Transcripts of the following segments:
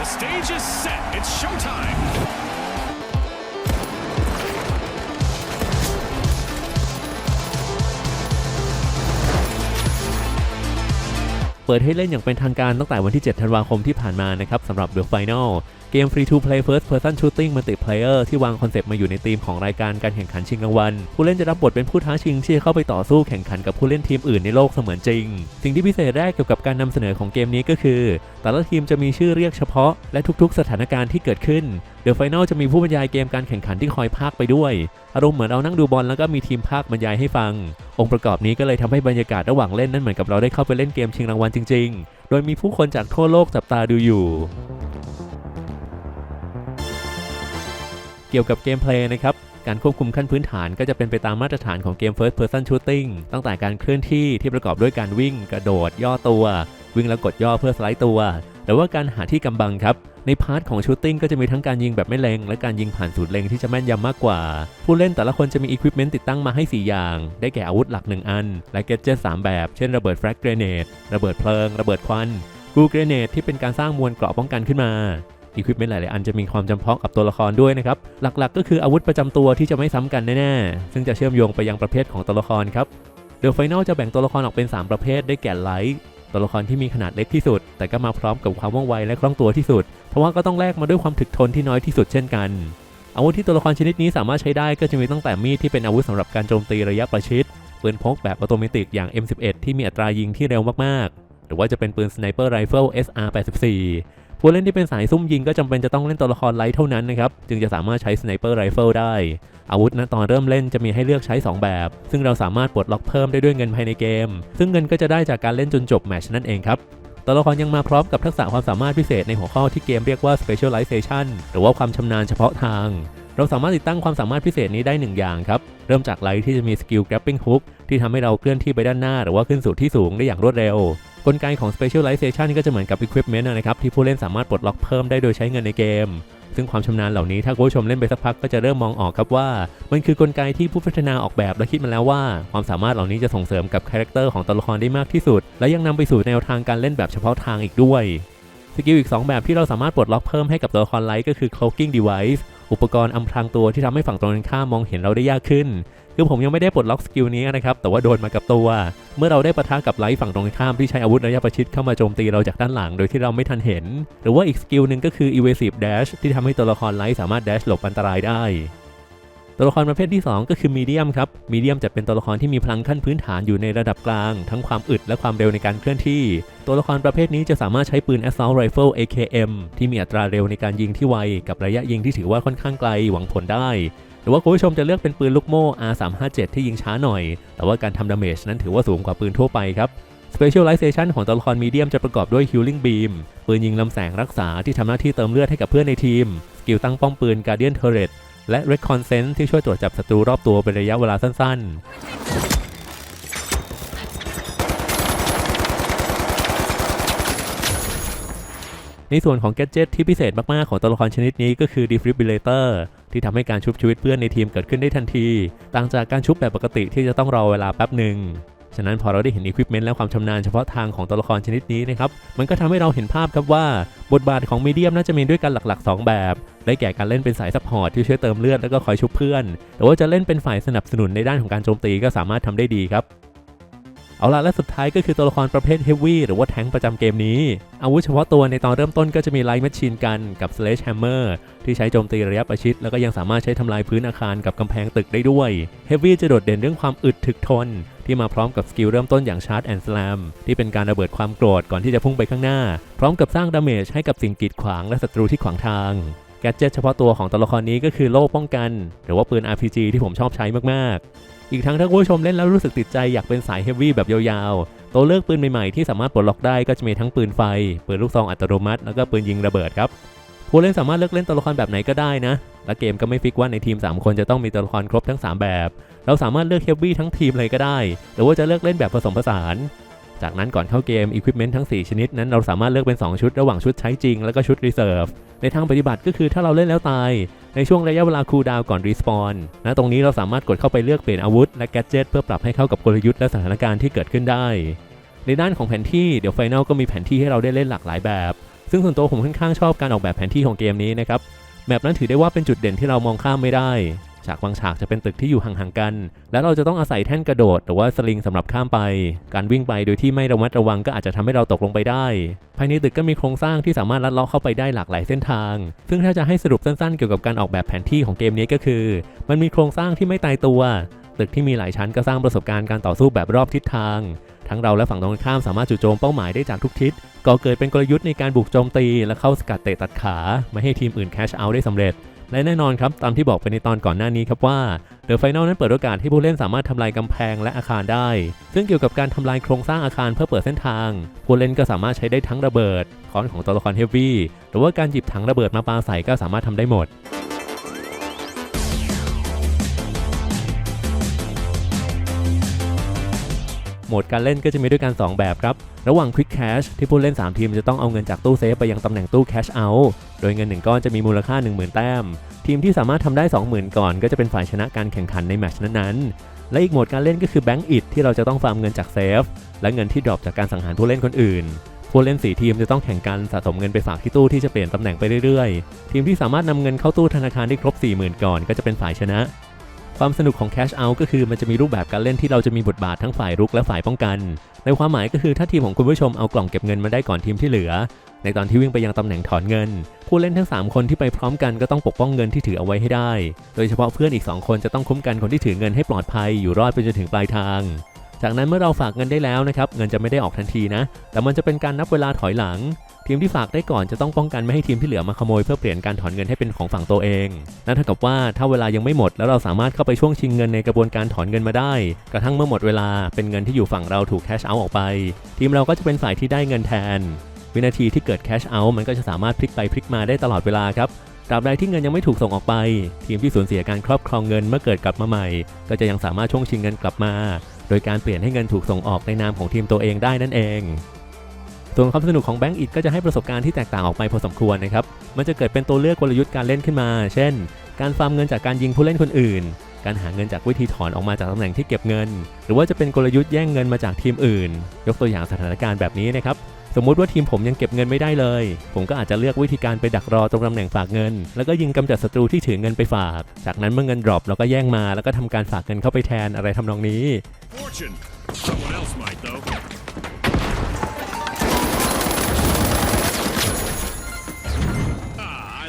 The stage is set. It's showtime. เปิดให้เล่นอย่างเป็นทางการตั้งแต่วันที่ 7 ธันวาคมที่ผ่านมานะครับสำหรับ The Final เกม Free to Play First Person Shooting Multiplayer ที่วางคอนเซปต์มาอยู่ในธีมของรายการการแข่งขันชิงรางวัล ผู้เล่นจะรับบทเป็นผู้ท้าชิงที่จะเข้าไปต่อสู้แข่งขันกับผู้เล่นทีมอื่นในโลกเสมือนจริง สิ่งที่พิเศษแรกเกี่ยวกับการนำเสนอของเกมนี้ก็คือ แต่ละทีมจะมีชื่อเรียกเฉพาะ และทุกๆ สถานการณ์ที่เกิดขึ้น The Final จะมีผู้บรรยายเกมการแข่งขันที่คอยพากไปด้วย อารมณ์เหมือนเรานั่งดูบอลแล้วก็มีทีมพากบรรยายให้ฟัง องค์ประกอบนี้ก็เลยทำให้บรรยากาศระหว่างเล่นนั้นเหมือนกับเราได้เข้าไปเล่นเกมชิงรางวัลจริง ๆ โดยมีผู้คนจากทั่วโลกจับตาดูอยู่ เกี่ยวกับเกมเพลย์นะครับการควบคุมขั้นพื้นฐานก็จะเป็นไปตามมาตรฐานของเกม First Person Shooting ตั้งแต่การเคลื่อนที่ที่ประกอบด้วยการวิ่ง กระโดด ย่อตัว วิ่งแล้วกดย่อเพื่อสไลด์ตัว หรือว่าการหาที่กำบังครับ ในพาร์ทของชูตติ้งก็จะมีทั้งการยิงแบบไม่เล็ง และการยิงผ่านสูตรเล็งที่จะแม่นยำมากกว่า ผู้เล่นแต่ละคนจะมีอุปกรณ์ติดตั้งมาให้ 4 อย่าง ได้แก่อาวุธหลัก 1 อัน และเกจเจต3แบบ เช่นระเบิดแฟลกเกรเนตระเบิดเพลิง ระเบิดควันกูเกรเนตที่เป็นการสร้างมวลเกราะป้องกันขึ้นมา อุปกรณ์หลายๆ อันจะมีความจำเพาะกับตัวละครด้วยนะครับ หลักๆ ก็คืออาวุธประจำตัวที่จะไม่ซ้ำกันแน่ๆ ซึ่งจะเชื่อมโยงไปยังประเภทของตัวละครครับเดอะไฟแนลจะแบ่งตัวละครออกเป็น 3 ประเภทได้แก่ไลท์ตัวละครที่มีขนาดเล็กที่สุด แต่ก็มาพร้อมกับความว่องไวและคล่องตัวที่สุด เพราะว่าก็ต้องแลกมาด้วยความถึกทนที่น้อยที่สุดเช่นกัน อาวุธที่ตัวละครชนิดนี้สามารถใช้ได้ก็จะมีตั้งแต่มีดที่เป็นอาวุธสำหรับการโจมตีระยะประชิดปืนพกแบบออโตเมติอย่าง M11 ที่มีอัตรายิงที่เร็วมากๆ หรือว่าจะเป็นปืนสไนเปอร์ไรเฟิล SR84 ผู้เล่นที่เป็นสายซุ่มยิงก็จำเป็นจะต้องเล่นตัวละครไลท์เท่านั้นนะครับ จึงจะสามารถใช้สไนเปอร์ไรเฟิลได้ อาวุธณตอนเริ่มเล่นจะมีให้เลือกใช้ 2 แบบ ซึ่งเราสามารถปลดล็อกเพิ่มได้ด้วยเงินภายในเกม ซึ่งเงินก็จะได้จากการเล่นจนจบแมชนั่นเองครับตัวละครยังมาพร้อมกับทักษะความสามารถพิเศษในหัวข้อที่เกมเรียกว่า specialization หรือว่าความชำนาญเฉพาะทาง เราสามารถติดตั้งความสามารถพิเศษนี้ได้ 1 อย่างครับ เริ่มจากไลท์ที่จะมีสกิล grappling hook ที่ทำให้เราเคลื่อนที่ไปด้านหน้า หรือว่าขึ้นสู่ที่สูงได้อย่างรวดเร็ว กลไกของ specialization ก็จะเหมือนกับ equipment นะครับที่ผู้เล่นสามารถปลดล็อกเพิ่มได้โดยใช้เงินในเกม ซึ่งความชำนาญเหล่านี้ถ้าผู้ชมเล่นไปสักพักก็จะเริ่มมองออกครับว่า มันคือกลไกที่ผู้พัฒนาออกแบบและคิดมาแล้วว่า ความสามารถเหล่านี้จะส่งเสริมกับคาแรคเตอร์ของตัวละครได้มากที่สุด และยังนำไปสู่แนวทางการเล่นแบบเฉพาะทางอีกด้วยสกิลอีก 2 แบบที่เราสามารถปลดล็อกเพิ่มให้กับตัวละครไลท์ก็คือ cloaking device อุปกรณ์อำพรางตัวที่ทำให้ฝั่งตรงข้ามมองเห็นเราได้ยากขึ้น คือผมยังไม่ได้ปลดล็อกสกิลนี้นะครับ แต่ว่าโดนมากับตัว เมื่อเราได้ปะทะกับไลท์ฝั่งตรงข้ามที่ใช้อาวุธระยะประชิดเข้ามาโจมตีเราจากด้านหลังโดยที่เราไม่ทันเห็น หรือว่าอีกสกิลหนึ่งก็คือ evasive dash ที่ทำให้ตัวละครไลท์สามารถ dash หลบอันตรายได้ ตัวละครประเภทที่ 2 ก็คือมีเดียมครับมีเดียมจะเป็นตัวละครที่มีพลังขั้นพื้นฐานอยู่ในระดับกลาง ทั้งความอึดและความเร็วในการเคลื่อนที่ ตัวละครประเภทนี้จะสามารถใช้ปืน assault rifle AKM ที่มีอัตราเร็วในการยิงที่ไว กับระยะยิงที่ถือว่าค่อนข้างไกลหวังผลได้หรือว่าคุณผู้ชมจะเลือกเป็นปืนลูกโม่ R357 ที่ยิงช้าหน่อย แต่ว่าการทำดาเมจนั้นถือว่าสูงกว่าปืนทั่วไปครับ Specialization ของตัวละครมีเดียมจะประกอบด้วย Healing Beam ปืนยิงลำแสงรักษาที่ทำหน้าที่เติมเลือดให้กับเพื่อนในทีม สกิลตั้งป้อมปืน Guardian Turret และ Reconnaissance ที่ช่วยตรวจจับศัตรูรอบตัวเป็นระยะเวลาสั้นๆในส่วนของ Gadget ที่พิเศษมาก ๆ ของตัวละครชนิดนี้ก็คือ Defibrillator ที่ทำให้การชุบชีวิตเพื่อนในทีมเกิดขึ้นได้ทันที ต่างจากการชุบแบบปกติที่จะต้องรอเวลาแป๊บหนึ่งะนั้นพอเราได้เห็นอุปกรณ์และความชำนาญเฉพาะทางของตัวละครชนิดนี้นะครับมันก็ทำให้เราเห็นภาพครับว่า บทบาทของมีเดียมน่าจะมีด้วยกันหลัก ๆ 2 แบบ ได้แก่การเล่นเป็นสายซัพพอร์ตที่ช่วยเติมเลือดแล้วก็คอยชุบเพื่อนหรือว่าจะเล่นเป็นฝ่ายสนับสนุนในด้านของการโจมตีก็สามารถทำได้ดีครับเอาล่ะและสุดท้ายก็คือตัวละครประเภทเฮฟวี่หรือว่าแทงประจำเกมนี้ อาวุธเฉพาะตัวในตอนเริ่มต้นก็จะมีไลท์แมชชีนกันกับ Sledge Hammer ที่ใช้โจมตีระยะประชิด แล้วก็ยังสามารถใช้ทำลายพื้นอาคารกับกำแพงตึกได้ด้วยเฮฟวี่จะโดดเด่นเรื่องความอึดถึกทน ที่มาพร้อมกับสกิลเริ่มต้นอย่าง Charge and Slam ที่เป็นการระเบิดความโกรธก่อนที่จะพุ่งไปข้างหน้า พร้อมกับสร้างดาเมจให้กับสิ่งกีดขวางและศัตรูที่ขวางทางแกจเจตเฉพาะตัวของตัวละครนี้ก็คือโล่ป้องกัน หรือว่าปืน RPG ที่ผมชอบใช้มากๆ อีกทั้งถ้าผู้ชมเล่นแล้วรู้สึกติดใจอยากเป็นสายเฮฟวี่แบบยาวๆ ตัวเลือกปืนใหม่ๆที่สามารถปลดล็อกได้ก็จะมีทั้งปืนไฟ ปืนลูกซองอัตโนมัติ แล้วก็ปืนยิงระเบิดครับ ผู้เล่นสามารถเลือกเล่นตัวละครแบบไหนก็ได้นะ และเกมก็ไม่ฟิกว่าในทีม 3 คนจะต้องมีตัวละครครบทั้ง 3 แบบ เราสามารถเลือกเฮฟวี่ทั้งทีมเลยก็ได้ หรือว่าจะเลือกเล่นแบบผสมผสาน จากนั้นก่อนเข้าเกมอุปกรณ์ทั้ง 4 ชนิดนั้น เราสามารถเลือกเป็น 2 ชุดระหว่างชุดใช้จริงแล้วก็ชุดรีเซิร์ฟ ในทางปฏิบัติก็คือถ้าเราเล่นแล้วตาย ในช่วงระยะเวลาคูลดาวก่อนรีสปอนนะตรงนี้เราสามารถกดเข้าไปเลือกเปลี่ยนอาวุธและแกดเจตเพื่อปรับให้เข้ากับกลยุทธ์และสถานการณ์ที่เกิดขึ้นได้ ในด้านของแผนที่เดี๋ยวไฟนลก็มีแผนที่ให้เราได้เล่นหลากหลายแบบ ซึ่งส่วนตัวผมค่อนข้างชอบการออกแบบแผนที่ของเกมนี้นะครับแมปนั้นถือได้ว่าเป็นจุดเด่นที่เรามองข้ามไม่ได้ ฉากบางฉากจะเป็นตึกที่อยู่ห่างๆกัน แล้วเราจะต้องอาศัยแท่นกระโดด หรือว่าสลิงสำหรับข้ามไป การวิ่งไปโดยที่ไม่ระมัดระวังก็อาจจะทำให้เราตกลงไปได้ ภายในตึกก็มีโครงสร้างที่สามารถลัดเลาะเข้าไปได้หลากหลายเส้นทาง ซึ่งถ้าจะให้สรุปสั้นๆ เกี่ยวกับการออกแบบแผนที่ของเกมนี้ก็คือ มันมีโครงสร้างที่ไม่ตายตัว ตึกที่มีหลายชั้นก็สร้างประสบการณ์การต่อสู้แบบรอบทิศทาง ทั้งเราและฝั่งตรงข้ามสามารถจู่โจมเป้าหมายได้จากทุกทิศก่อเกิดเป็นกลยุทธ์ในการบุกโจมตีและเข้าสกัดเตะตัดขา ไม่ให้ทีมอื่นแคชเอาท์ได้สำเร็จ และแน่นอนครับตามที่บอกไปในตอนก่อนหน้านี้ครับว่า The Final นั้นเปิดโอกาสให้ผู้เล่นสามารถทำลายกำแพงและอาคารได้ ซึ่งเกี่ยวกับการทำลายโครงสร้างอาคารเพื่อเปิดเส้นทาง ผู้เล่นก็สามารถใช้ได้ทั้งระเบิดค้อนของตัวละครเฮฟวี่หรือว่าการหยิบถังระเบิดมาปาใส่ก็สามารถทำได้หมด โหมดการเล่นก็จะมีด้วยกัน 2 แบบครับ ระหว่าง Quick Cash ที่ผู้เล่น 3 ทีมจะต้องเอาเงินจากตู้เซฟไปยังตำแหน่งตู้ Cash Out โดยเงิน1ก้อนจะมีมูลค่า 10,000 แต้ม ทีมที่สามารถทำได้ 20,000 ก่อน ก็จะเป็นฝ่ายชนะการแข่งขันในแมตช์นั้นๆ และอีกโหมดการเล่นก็คือ Bank It ที่เราจะต้องฟาร์มเงินจากเซฟและเงินที่ดรอปจากการสังหารผู้เล่นคนอื่นผู้เล่น 4 ทีมจะต้องแข่งกันสะสมเงินไปฝากที่ตู้ที่จะเปลี่ยนตำแหน่งไปเรื่อยๆ ทีมที่สามารถนำเงินเข้าตู้ธนาคารได้ครบ 40,000 ก่อนก็จะเป็นฝ่ายชนะ ความสนุกของ Cash Out ก็คือมันจะมีรูปแบบการเล่นที่เราจะมีบทบาททั้งฝ่ายรุกและฝ่ายป้องกัน ในความหมายก็คือถ้าทีมของคุณผู้ชมเอากล่องเก็บเงินมาได้ก่อนทีมที่เหลือ ในตอนที่วิ่งไปยังตำแหน่งถอนเงิน ผู้เล่นทั้ง 3 คนที่ไปพร้อมกันก็ต้องปกป้องเงินที่ถือเอาไว้ให้ได้ โดยเฉพาะเพื่อนอีก 2 คนจะต้องคุ้มกันคนที่ถือเงินให้ปลอดภัยอยู่รอดไปจนถึงปลายทางจากนั้นเมื่อเราฝากเงินได้แล้วนะครับ เงินจะไม่ได้ออกทันทีนะ แต่มันจะเป็นการนับเวลาถอยหลัง ทีมที่ฝากได้ก่อนจะต้องป้องกันไม่ให้ทีมที่เหลือมาขโมยเพื่อเปลี่ยนการถอนเงินให้เป็นของฝั่งตัวเอง นั่นเท่ากับว่าถ้าเวลายังไม่หมดแล้วเราสามารถเข้าไปช่วงชิงเงินในกระบวนการถอนเงินมาได้ กระทั่งเมื่อหมดเวลาเป็นเงินที่อยู่ฝั่งเราถูกแคชเอาท์ออกไป ทีมเราก็จะเป็นฝ่ายที่ได้เงินแทน วินาทีที่เกิดแคชเอาท์มันก็จะสามารถพลิกไปพลิกมาได้ตลอดเวลาครับตราบใดที่เงินยังไม่ถูกส่งออกไป ทีมที่สูญเสียการครอบครองเงินเมื่อเกิดกลับมาใหม่ ก็จะยังสามารถช่วงชิงเงินกลับมา โดยการเปลี่ยนให้เงินถูกส่งออกในนามของทีมตัวเองได้นั่นเอง ส่วนความสนุกของแบงก์อิดก็จะให้ประสบการณ์ที่แตกต่างออกไปพอสมควรนะครับ มันจะเกิดเป็นตัวเลือกกลยุทธ์การเล่นขึ้นมา เช่น การฟาร์มเงินจากการยิงผู้เล่นคนอื่น การหาเงินจากวิธีถอนออกมาจากตำแหน่งที่เก็บเงิน หรือว่าจะเป็นกลยุทธ์แย่งเงินมาจากทีมอื่น ยกตัวอย่างสถานการณ์แบบนี้นะครับ สมมุติว่าทีมผมยังเก็บเงินไม่ได้เลย ผมก็อาจจะเลือกวิธีการไปดักรอตรงตำแหน่งฝากเงิน แล้วก็ยิงกำจัดศัตรูที่ถือเงินไปฝาก จากนั้นเมื่อเงินดรอปเราก็แย่งมา แล้วก็ทำการฝากเงินเข้าไปแทนอะไรทำนองนี้ Fortune. Someone else might, though.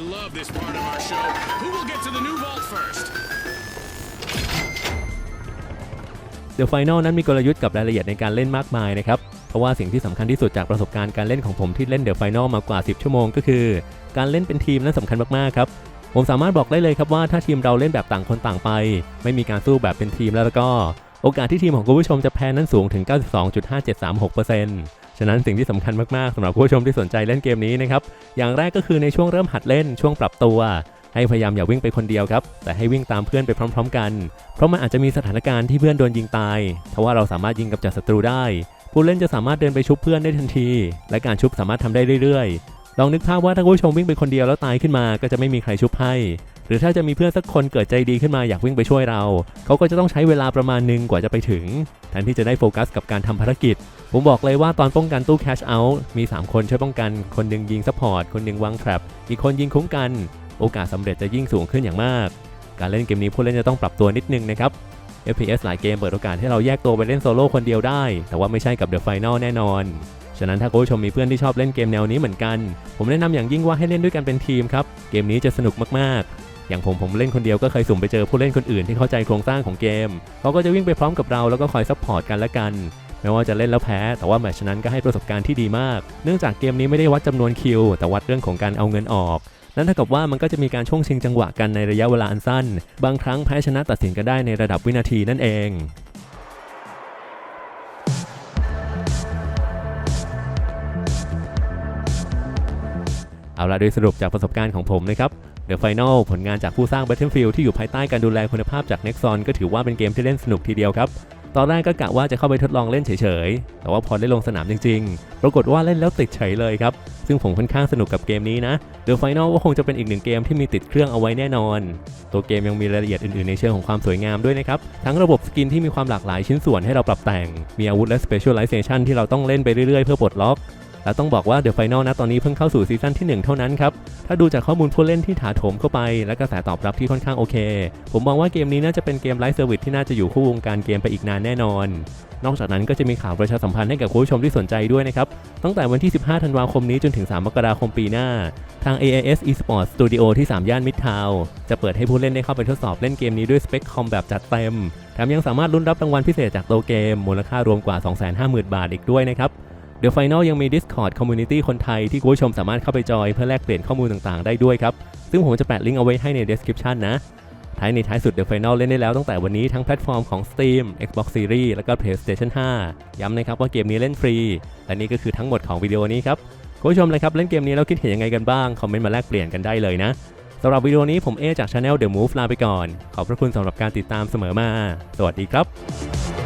Love this part of our show. Who will get to the new vault first? The Final นั้นมีกลยุทธ์กับรายละเอียดในการเล่นมากมายนะครับ เพราะว่าสิ่งที่สำคัญที่สุดจากประสบการณ์การเล่นของผมที่เล่น The Final มากว่า 10 ชั่วโมงก็คือ การเล่นเป็นทีมนั้นสำคัญมากๆครับ ผมสามารถบอกได้เลยครับว่าถ้าทีมเราเล่นแบบต่างคนต่างไป ไม่มีการสู้แบบเป็นทีมแล้วก็ โอกาสที่ทีมของคุณผู้ชมจะแพ้นั้นสูงถึง 92.5736%ฉะนั้นสิ่งที่สำคัญมากๆสำหรับผู้ชมที่สนใจเล่นเกมนี้นะครับ อย่างแรกก็คือในช่วงเริ่มหัดเล่นช่วงปรับตัว ให้พยายามอย่าวิ่งไปคนเดียวครับ แต่ให้วิ่งตามเพื่อนไปพร้อม ๆ กัน เพราะมันอาจจะมีสถานการณ์ที่เพื่อนโดนยิงตายทว่าเราสามารถยิงกับจัดศัตรูได้ ผู้เล่นจะสามารถเดินไปชุบเพื่อนได้ทันที และการชุบสามารถทำได้เรื่อยๆ ลองนึกภาพว่าถ้าผู้ชมวิ่งไปคนเดียวแล้วตายขึ้นมา ก็จะไม่มีใครชุบให้ รือถ้าจะมีเพื่อนสักคนเกิดใจดีขึ้นมาอยากวิ่งไปช่วยเรา เขาก็จะต้องใช้เวลาประมาณหนึ่งกว่าจะไปถึงแทนที่จะได้โฟกัสกับการทำภารกิจ ผมบอกเลยว่าตอนป้องกันตู้ cash out มี 3 คนช่วยป้องกัน คนหนึ่งยิงซัพพอร์ต คนหนึ่งวาง trap อีกคนยิงคุ้มกัน โอกาสสำเร็จจะยิ่งสูงขึ้นอย่างมาก การเล่นเกมนี้ผู้เล่นจะต้องปรับตัวนิดนึงนะครับ FPS หลายเกมเปิดโอกาสให้เราแยกตัวไปเล่นโซโล่คนเดียวได้ แต่ว่าไม่ใช่กับ The Final แน่นอนฉะนั้นถ้าคุณผู้ชมมีเพื่อนที่ชอบเล่นเกมแนวนี้เหมือนกัน ผมแนะนำอย่างยิ่งว่าให้เล่นด้วยกันเป็นทีมครับ เกมนี้จะสนุกมากๆ อย่างผมผมเล่นคนเดียวก็เคยสุ่มไปเจอผู้เล่นคนอื่นที่เข้าใจโครงสร้างของเกมเขาก็จะวิ่งไปพร้อมกับเราแล้วก็คอยซัพพอร์ตกันและกันไม่ว่าจะเล่นแล้วแพ้ แต่ว่าแมชนั้นก็ให้ประสบการณ์ที่ดีมาก เนื่องจากเกมนี้ไม่ได้วัดจำนวนคิว แต่วัดเรื่องของการเอาเงินออก นั่นเท่ากับว่ามันก็จะมีการช่วงชิงจังหวะกันในระยะเวลาอันสั้น บางครั้งแพ้ชนะตัดสินกันได้ในระดับวินาทีนั่นเองเอาละโดยสรุปจากประสบการณ์ของผมนะครับ The Final ผลงานจากผู้สร้าง Battlefield ที่อยู่ภายใต้การดูแลคุณภาพจาก Nexon ก็ถือว่าเป็นเกมที่เล่นสนุกทีเดียวครับ ตอนแรกก็กะว่าจะเข้าไปทดลองเล่นเฉยๆ แต่ว่าพอได้ลงสนามจริงๆ ปรากฏว่าเล่นแล้วติดเฉยเลยครับ ซึ่งผมค่อนข้างสนุกกับเกมนี้นะ The Final ก็คงจะเป็นอีกหนึ่งเกมที่มีติดเครื่องเอาไว้แน่นอน ตัวเกมยังมีรายละเอียดอื่นๆ ในเชิงของความสวยงามด้วยนะครับ ทั้งระบบสกินที่มีความหลากหลายชิ้นส่วนให้เราปรับแต่ง มีอาวุธและ Specialization ที่เราต้องเล่นไปเรื่อยๆ เพื่อปลดล็อก แล้วต้องบอกว่า The Final นะตอนนี้เพิ่งเข้าสู่ซีซั่นที่ 1 เท่านั้นครับ ถ้าดูจากข้อมูลผู้เล่นที่ถาโถมเข้าไป และกระแสตอบรับที่ค่อนข้างโอเค ผมมองว่าเกมนี้น่าจะเป็นเกมไลฟ์เซอร์วิสที่น่าจะอยู่คู่วงการเกมไปอีกนานแน่นอน นอกจากนั้นก็จะมีข่าวประชาสัมพันธ์ให้กับผู้ชมที่สนใจด้วยนะครับ ตั้งแต่วันที่ 15 ธันวาคมนี้จนถึง 3 มกราคมปีหน้า ทาง AIS Esports Studio ที่ 3 ย่านมิดทาวจะเปิดให้ผู้เล่นได้เข้าไปทดสอบเล่นเกมนี้ด้วยสเปคคอมแบบจัดเต็ม แถมยังสามารถลุ้นรับรางวัลพิเศษจากโตเกมมูลค่ารวมกว่า 250,000 บาทอีกด้วยนะครับ The Final ยังมี Discord Community คนไทยที่คุณผู้ชมสามารถเข้าไปจอยเพื่อแลกเปลี่ยนข้อมูลต่างๆ ได้ด้วยครับ ซึ่งผมจะแปะลิงก์เอาไว้ให้ใน description นะ ท้ายในท้ายสุด The Final เล่นได้แล้วตั้งแต่วันนี้ทั้งแพลตฟอร์มของ Steam Xbox Series แล้วก็ PlayStation 5 ย้ำนะครับว่าเกมนี้เล่นฟรี และนี่ก็คือทั้งหมดของวิดีโอนี้ครับคุณผู้ชมเลยครับเล่นเกมนี้แล้วคิดเห็นยังไงกันบ้างคอมเมนต์มาแลกเปลี่ยนกันได้เลยนะสำหรับวิดีโอนี้ผมเอจาก Channel The Move ลาไปก่อน ขอบพระคุณสำหรับการติดตามเสมอมา สวัสดีครับ